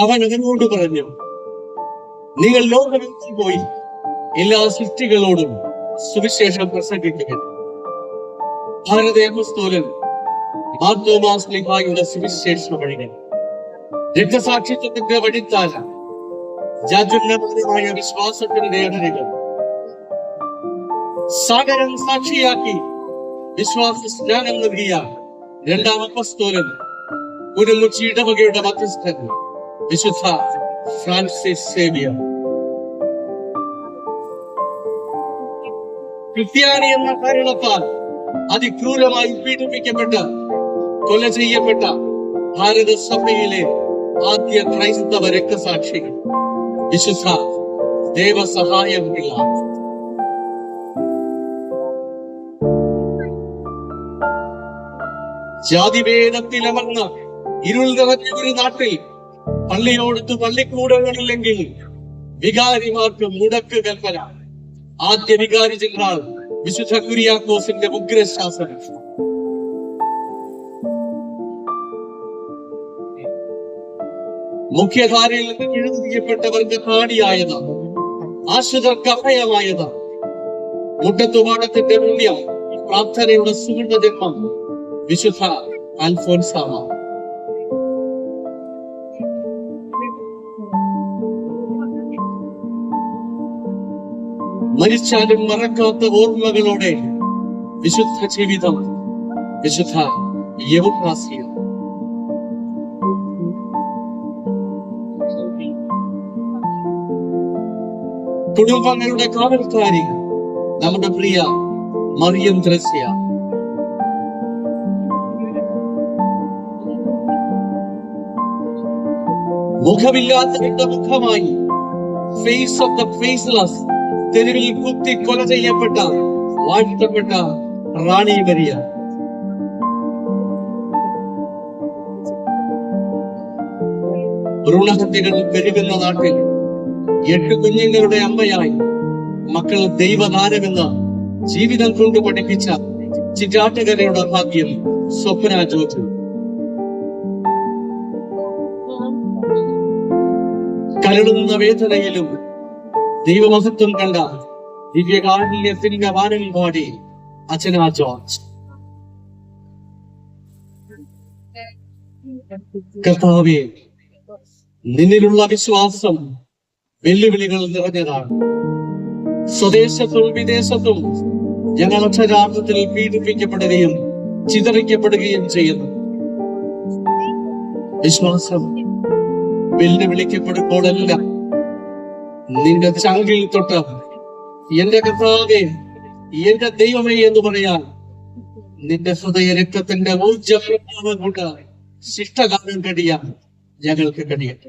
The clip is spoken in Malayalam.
അവൻ അവനോട് പറഞ്ഞു നിങ്ങൾ ലോകമെങ്ങും പോയി എല്ലാ സൃഷ്ടികളോടും സുവിശേഷം പ്രസംഗിക്കുക ഭാരതേമസ്തോലൻ മാർത്തോമാസ്ലിഹായുടെ സുവിശേഷ വഴികൾ. രക്തസാക്ഷിത്വത്തിന്റെ വഴിത്താല ജാജുന്നതമായ വിശ്വാസത്തിന്റെ നേടലുകൾ സാഗരം സാക്ഷിയാക്കി വിശ്വാസ സ്നാനം നൽകിയ രണ്ടാം അപ്പസ്തോലൻ കുരുമുച്ചി ഇടവകയുടെ മധ്യസ്ഥൻ. വിശുദ്ധ ഫ്രാൻസിസ് സേവിയർ ക്രിസ്ത്യാനി എന്ന കാരണത്താൽ അതിക്രൂരമായി പീഡിപ്പിക്കപ്പെട്ട് കൊല ചെയ്യപ്പെട്ട ഭാരത സഭയിലെ ആദ്യ ക്രൈസ്തവ രക്തസാക്ഷികൾ. വിശുദ്ധ ദേവസഹായം പിള്ള. ജാതിവേദത്തിലമർന്ന് ഇരുൾ നിറഞ്ഞ ഒരു നാട്ടിൽ പള്ളിയോടത്ത് പള്ളിക്കൂടങ്ങളില്ലെങ്കിൽ വികാരിമാർക്ക് മുടക്ക് കൽപ്പന. ആദ്യ വികാരി ജനറാൾ വിശുദ്ധ കുര്യാക്കോസിന്റെ ഉഗ്രശാസനം. മുഖ്യധാരയിൽ നിന്ന് കിഴുതിയപ്പെട്ടവർക്ക് കാണിയായത് ആശ്രിതർക്ക് അഭയമായത് മുട്ടത്തുപാടത്തിന്റെ പുണ്യം പ്രാർത്ഥനയുടെ സുവർണ ജന്മം വിശുദ്ധ അൽഫോൻസാമ. മരിച്ചാലും മറക്കാത്ത ഓർമ്മകളോടെ വിശുദ്ധ ജീവിതം വിശുദ്ധ യവുപ്രാസിയ കുടുംബങ്ങളുടെ കാവൽക്കാരി നമ്മുടെ പ്രിയ മറിയം ദ്രസ്യ മുഖമില്ലാത്തവരുടെ മുഖമായി ഫേസ് ഓഫ് ദ ഫേസ്ലെസ് തെരുവിൽ കുത്തി കൊല ചെയ്യപ്പെട്ട വാഴ്ത്തപ്പെട്ട റാണി മരിയ ഭ്രൂണഹത്യകൾ പെരുകുന്ന നാട്ടിൽ എട്ട് കുഞ്ഞുങ്ങളുടെ അമ്മയായി മക്കൾ ദൈവദാനമെന്ന് ജീവിതം കൊണ്ട് പഠിപ്പിച്ച ചിറ്റാട്ടുകരയുടെ ഭാഗ്യം സ്വപ്ന ജോജു കരളുന്ന വേദനയിലും ദൈവമഹത്വം കണ്ട ദിവ്യകാരുണ്യത്തിന്റെ വാനം പാടി അച്ഛനാ ജോർജ്. കർത്താവെ നിന്നിലുള്ള വിശ്വാസം വെല്ലുവിളികൾ നിറഞ്ഞതാണ്. സ്വദേശത്തും വിദേശത്തും ഞങ്ങൾ അക്ഷരാർത്ഥത്തിൽ പീഡിപ്പിക്കപ്പെടുകയും ചിതറിക്കപ്പെടുകയും ചെയ്യുന്നു. വിശ്വാസം വെല്ലുവിളിക്കപ്പെടുമ്പോഴെല്ലാം നിന്റെ ചങ്കിൽ തൊട്ട് എന്റെ കർത്താവെ എന്റെ ദൈവമേ എന്ന് പറയാൻ നിന്റെ ഹൃദയ രക്തത്തിന്റെ ഊർജം കൊണ്ട് ശിഷ്ടകാലം കഴിയാൻ ഞങ്ങൾക്ക് കഴിയട്ടെ.